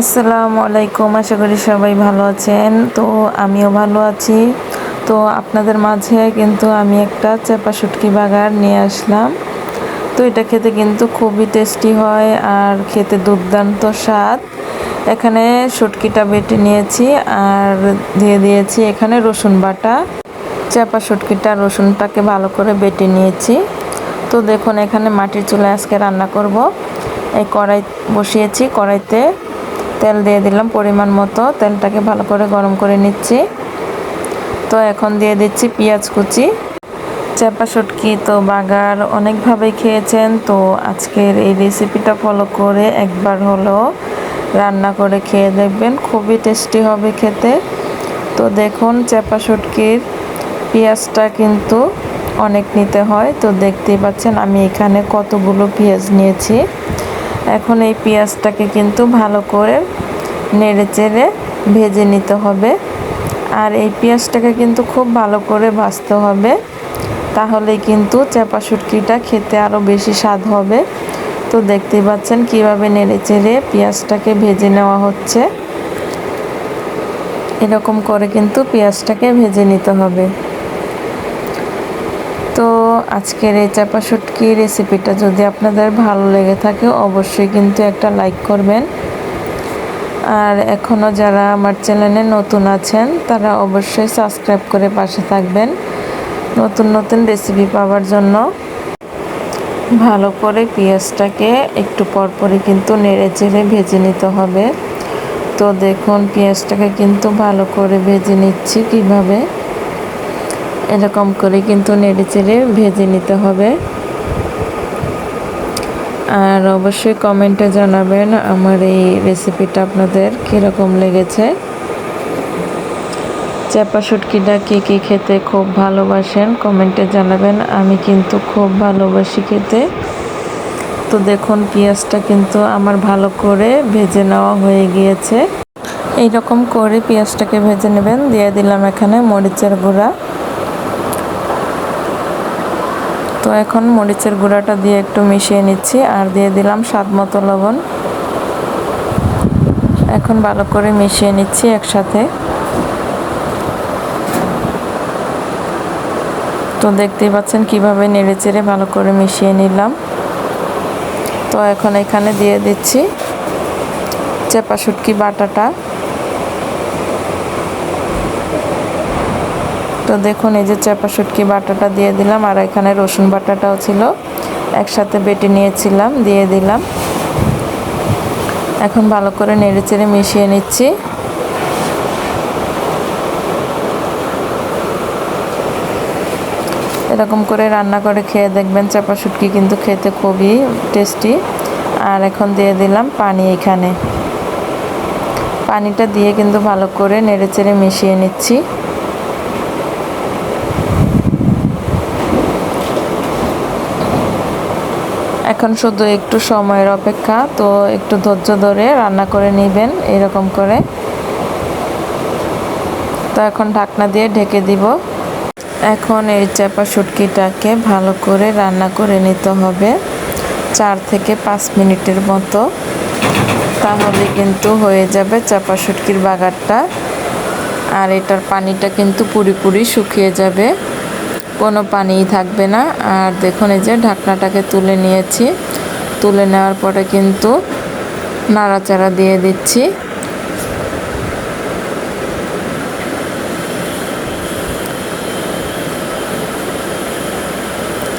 আসসালামু আলাইকুম, আশা করি সবাই ভালো আছেন। তো আমিও ভালো আছি। তো আপনাদের মাঝে কিন্তু আমি একটা চেপা শুটকি বাগার নিয়ে আসলাম। তো এটা খেতে কিন্তু খুবই টেস্টি হয় আর খেতে দুর্দান্ত স্বাদ। এখানে শুটকিটা বেটে নিয়েছি আর দিয়ে দিয়েছি এখানে রসুন বাটা। চেপা শুটকিটা রসুনটাকে ভালো করে বেটে নিয়েছি। তো দেখুন, এখানে মাটির চুলায় আজকে রান্না করব। এই কড়াই বসিয়েছি কড়াইতে। তেল দিয়ে দিলাম পরিমাণ মতো। তেলটাকে ভালো করে গরম করে নিচ্ছি। তো এখন দিয়ে দিচ্ছি পেঁয়াজ কুচি। চাপা শুটকি তো বাগার অনেকভাবেই খেয়েছেন, তো আজকের এই রেসিপিটা ফলো করে একবার হলো রান্না করে খেয়ে দেখবেন, খুবই টেস্টি হবে খেতে। তো দেখুন চাপা শুটকির পেঁয়াজটা কিন্তু অনেক নিতে হয়। তো দেখতেই পাচ্ছেন আমি এখানে কতগুলো পেঁয়াজ নিয়েছি। এখন এই পেঁয়াজটাকে কিন্তু ভালো করে নেড়ে চেড়ে ভেজে নিতে হবে। আর এই পেঁয়াজটাকে কিন্তু খুব ভালো করে ভাজতে হবে। তাহলে কিন্তু চাপা শুটকিটা খেতে আরও বেশি স্বাদ হবে। তো দেখতেই পাচ্ছেন কীভাবে নেড়ে চেড়ে পেঁয়াজটাকে ভেজে নেওয়া হচ্ছে। এরকম করে কিন্তু পেঁয়াজটাকে ভেজে নিতে হবে। আজকের এই চাপা শুটকি রেসিপিটা যদি আপনাদের ভালো লেগে থাকে, অবশ্যই কিন্তু একটা লাইক করবেন। আর এখনও যারা আমার চ্যানেলে নতুন আছেন, তারা অবশ্যই সাবস্ক্রাইব করে পাশে থাকবেন নতুন নতুন রেসিপি পাওয়ার জন্য। ভালো করে পেঁয়াজটাকে একটু পরপরই কিন্তু নেড়ে চেড়ে ভেজে নিতে হবে। তো দেখুন, পেঁয়াজটাকে কিন্তু ভালো করে ভেজে নিচ্ছি কীভাবে। এরকম করে কিন্তু নেড়ে চেড়ে ভেজে নিতে হবে। আর অবশ্যই কমেন্টে জানাবেন আমার এই রেসিপিটা আপনাদের কীরকম লেগেছে। চাপা শুটকিটা কী কে খেতে খুব ভালোবাসেন কমেন্টে জানাবেন। আমি কিন্তু খুব ভালোবাসি খেতে। তো দেখুন, পেঁয়াজটা কিন্তু আমার ভালো করে ভেজে নেওয়া হয়ে গিয়েছে। এই রকম করে পেঁয়াজটাকে ভেজে নেবেন। দিয়ে দিলাম এখানে মরিচের গুঁড়া। তো এখন মরিচের গুঁড়াটা দিয়ে একটু মিশিয়ে নিচ্ছি আর দিয়ে দিলাম স্বাদ মতো লবণ। এখন ভালো করে মিশিয়ে নিচ্ছি একসাথে। তো দেখতেই পাচ্ছেন কীভাবে নেড়ে চেড়ে ভালো করে মিশিয়ে নিলাম। তো এখন এখানে দিয়ে দিচ্ছি চেপা শুটকি বাটাটা। দেখুন, এই যে চাপা শুটকি বাটাটা দিয়ে দিলাম আর এখানে রসুন বাটাটাও ছিল। একসাথে বেটে নিয়েছিলাম, দিয়ে দিলাম। এখন ভালো করে নেড়ে চেড়ে মিশিয়ে নিচ্ছি। এরকম করে রান্না করে খেয়ে দেখবেন চাপা শুটকি কিন্তু খেতে খুবই টেস্টি। আর এখন দিয়ে দিলাম পানি এখানে। পানিটা দিয়ে কিন্তু ভালো করে নেড়ে চেড়ে মিশিয়ে নিচ্ছি। এখন শুধু একটু সময়ের অপেক্ষা, তো একটু ধৈর্য ধরে রান্না করে নেবেন এরকম করে। তো এখন ঢাকনা দিয়ে ঢেকে দিব। এখন এই চাপা শুটকিটাকে ভালো করে রান্না করে নিতে হবে চার থেকে পাঁচ মিনিটের মতো। তাহলে কিন্তু হয়ে যাবে চাপা শুটকির বাগারটা। আর এটার পানিটা কিন্তু পুরিপুরি শুকিয়ে যাবে। কোনো পানিই থাকবে না। আর দেখুন এই যে ঢাকনাটাকে তুলে নিয়েছি। তুলে নেওয়ার পরে কিন্তু নাড়াচাড়া দিয়ে দিচ্ছি।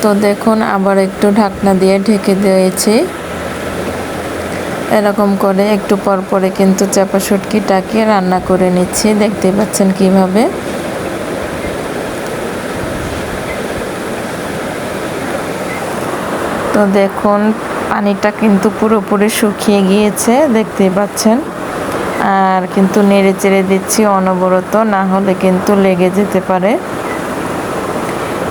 তো দেখুন আবার একটু ঢাকনা দিয়ে ঢেকে দিয়েছি। এরকম করে একটু পর পরে কিন্তু চাপা শুটকিটাকে রান্না করে নিচ্ছি। দেখতে পাচ্ছেন কীভাবে। তো দেখুন, পানিটা কিন্তু পুরোপুরি শুকিয়ে গিয়েছে, দেখতেই পাচ্ছেন। আর কিন্তু নেড়ে চেড়ে দিচ্ছি অনবরত, না হলে কিন্তু লেগে যেতে পারে।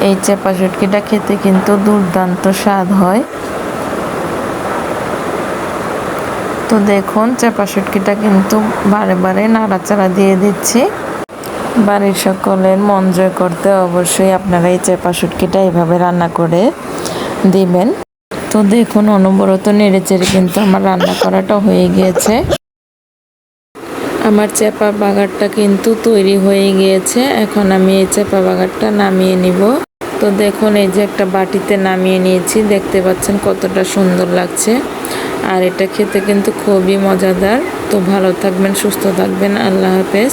এই চেপা চটকিটা খেতে কিন্তু দুর্দান্ত স্বাদ হয়। তো দেখুন চাপাশুটকিটা কিন্তু বারে বারে নাড়াচাড়া দিয়ে দিচ্ছি। বাড়ির সকলের মন জয় করতে অবশ্যই আপনারা এই চাপাশুটকিটা এভাবে রান্না করে দিবেন। তো দেখুন, অনবরত নেড়েচেড়ে কিন্তু আমার রান্না করাটা হয়ে গিয়েছে। আমার চেপা বাগারটা কিন্তু তৈরি হয়ে গিয়েছে। এখন আমি এই চেপা বাগারটা নামিয়ে নিব। তো দেখুন, এই যে একটা বাটিতে নামিয়ে নিয়েছি। দেখতে পাচ্ছেন কতটা সুন্দর লাগছে। আর এটা খেতে কিন্তু খুবই মজাদার। তো ভালো থাকবেন সুস্থ থাকবেন। আল্লাহ হাফেজ।